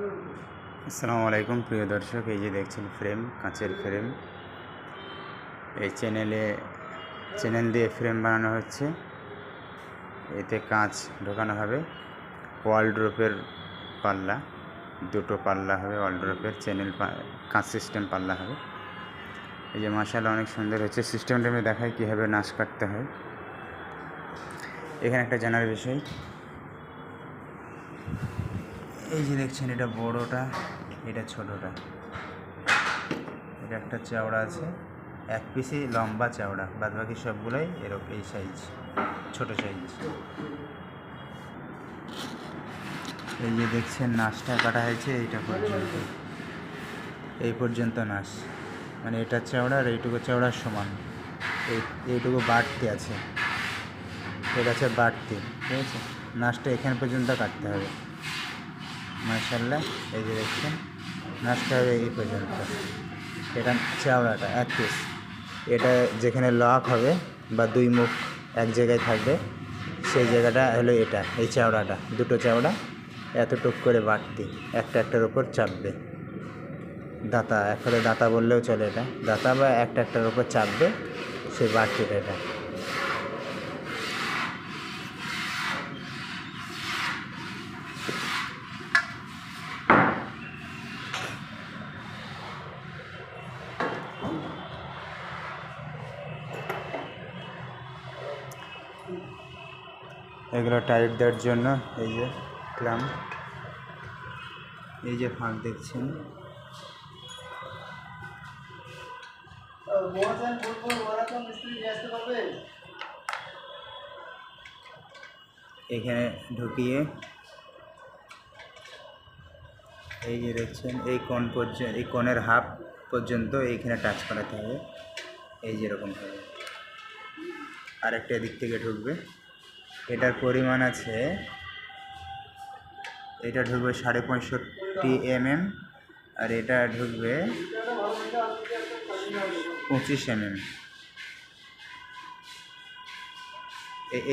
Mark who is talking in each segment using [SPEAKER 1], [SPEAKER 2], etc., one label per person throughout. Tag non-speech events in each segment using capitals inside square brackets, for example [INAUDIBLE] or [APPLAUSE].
[SPEAKER 1] আসসালামু আলাইকুম, প্রিয় দর্শক, এই যে দেখছেন ফ্রেম কাঁচের ফ্রেম এই চ্যানেলে চ্যানেল দিয়ে ফ্রেম বানানো হচ্ছে। এতে কাঁচ ঢোকানো হবে। ওয়ালড্রপের পাল্লা, দুটো পাল্লা হবে ওয়ালড্রপের চ্যানেল কাঁচ সিস্টেম পাল্লা হবে। এই যে মাসালা অনেক সুন্দর হচ্ছে। সিস্টেমটা আমি দেখাই কীভাবে নাচ কাটতে হয়। এখানে একটা জানার বিষয়। এই যে দেখছেন, এটা বড়টা, এটা ছোটটা। এটা একটা চওড়া আছে, এক পিসই লম্বা চওড়া বাদ বাকি সবগুলোই এরকম এই সাইজ ছোট সাইজ এই যে দেখছেন নাচটা কাটা হয়েছে, এইটা পর্যন্ত। এই পর্যন্ত নাচ মানে এটা চওড়া আর এইটুকু চওড়ার সমান। এই, এইটুকু বাড়তি আছে। এটা আছে বাড়তি, ঠিক আছে? নাচটা এখান পর্যন্ত কাটতে হবে। মার্শাল্লাহ এই যে দেখছেন নাচটা হবে এই পর্যন্ত। এটা চাওড়াটা, এক পিস এটা যেখানে লক হবে বা দুই মুখ এক জায়গায় থাকবে, সেই জায়গাটা হলো এটা, এই চাওড়াটা, দুটো চাওড়া, এতটুক করে বাড়তি, একটা একটার উপর চাপবে। দাতা একবারে দাতা বললেও চলে এটা। দাতা বা একটা একটার উপর চাপবে, সেই বাড়তিটা এটা। এগুলো টাইট দেওয়ার জন্য এই যে ক্লাম এই যে ফাঁক দেখছেন। এখানে ঢুকিয়ে এই যে দেখছেন, এই কোণ পর্যন্ত, এই কোণের হাফ পর্যন্ত এইখানে টাচ করাতে হবে। এই যেরকম হবে। আরেকটা দিক থেকে ঢুকবে। এটার পরিমাণ আছে, এটা ঢুকবে সাড়ে পঁয়ষট্টি এমএম, আর এটা ঢুকবে পঁচিশ এমএম।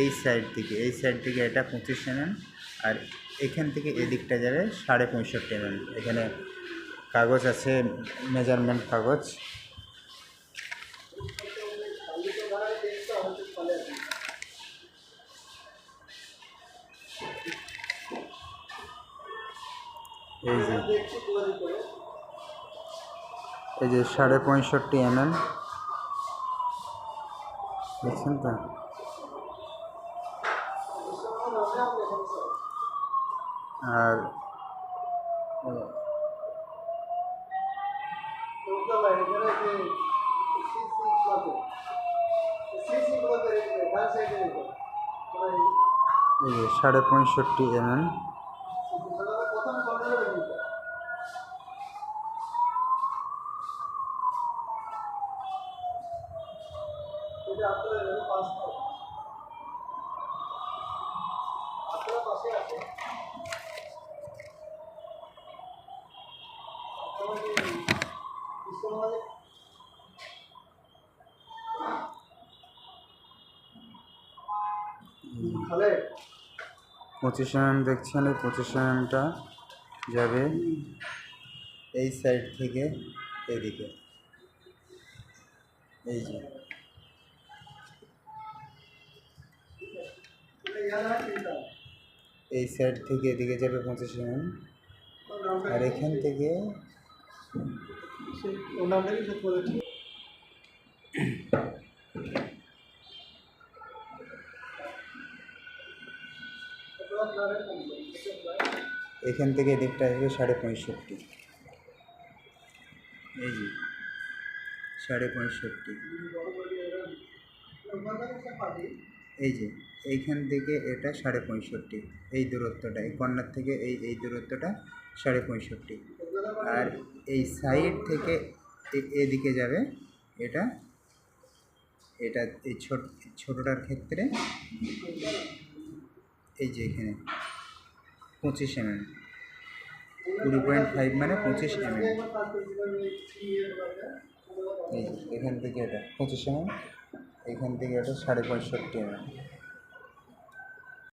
[SPEAKER 1] এই সাইড থেকে, এই সাইড থেকে এটা পঁচিশ এমএম, আর এখান থেকে এদিকটা যাবে সাড়ে পঁয়ষট্টি এমএম। এখানে কাগজ আছে মেজারমেন্ট কাগজ। এই যে। এই যে সাড়ে পঁয়ষট্টি এমএম। দেখছেন তো? আর সাড়ে পঁয়ষট্টি এমএম। পঁচিশ এমএম দেখছেন এই পঁচিশ এমএমটা যাবে এই সাইড থেকে এদিকে। এই যে। এই সাইড থেকে এদিকে যাবে পঁচিশ এমএম আর এখান থেকে [LAUGHS] এখান থেকে এদিকটা আসবে সাড়ে পঁয়ষট্টি। এই যে, সাড়ে পঁয়ষট্টি। এই যে, এইখান থেকে এটা সাড়ে পঁয়ষট্টি, এই দূরত্বটা, এই কর্নার থেকে এই এই দূরত্বটা সাড়ে পঁয়ষট্টি। আর এই সাইড থেকে এদিকে যাবে, এটা এটা এই ছোট, ছোটোটার ক্ষেত্রে, এই যে এখানে। পঁচিশ এমএম কুড়ি পয়েন্ট ফাইভ মানে পঁচিশ এমএম এই এখান থেকে এটা, পঁচিশ এমএম এখান থেকে এটা সাড়ে পঁয়ষট্টি এমএম